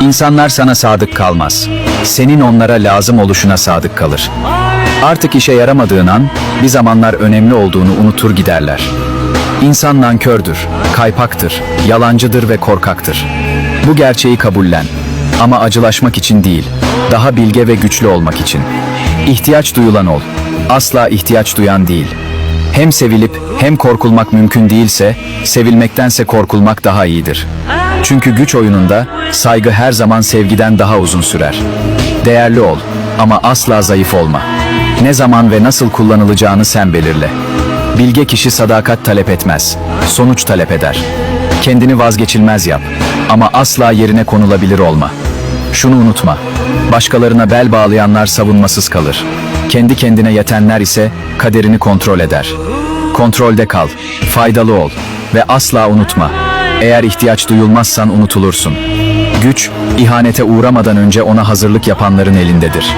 İnsanlar sana sadık kalmaz. Senin onlara lazım oluşuna sadık kalır. Artık işe yaramadığın an bir zamanlar önemli olduğunu unutur giderler. İnsan nankördür, kaypaktır, yalancıdır ve korkaktır. Bu gerçeği kabullen. Ama acılaşmak için değil, daha bilge ve güçlü olmak için. İhtiyaç duyulan ol. Asla ihtiyaç duyan değil. Hem sevilip hem korkulmak mümkün değilse, sevilmektense korkulmak daha iyidir. Çünkü güç oyununda saygı her zaman sevgiden daha uzun sürer. Değerli ol ama asla zayıf olma. Ne zaman ve nasıl kullanılacağını sen belirle. Bilge kişi sadakat talep etmez, sonuç talep eder. Kendini vazgeçilmez yap ama asla yerine konulabilir olma. Şunu unutma, başkalarına bel bağlayanlar savunmasız kalır. Kendi kendine yetenler ise kaderini kontrol eder. Kontrolde kal, faydalı ol ve asla unutma. Eğer ihtiyaç duyulmazsan unutulursun. Güç, ihanete uğramadan önce ona hazırlık yapanların elindedir.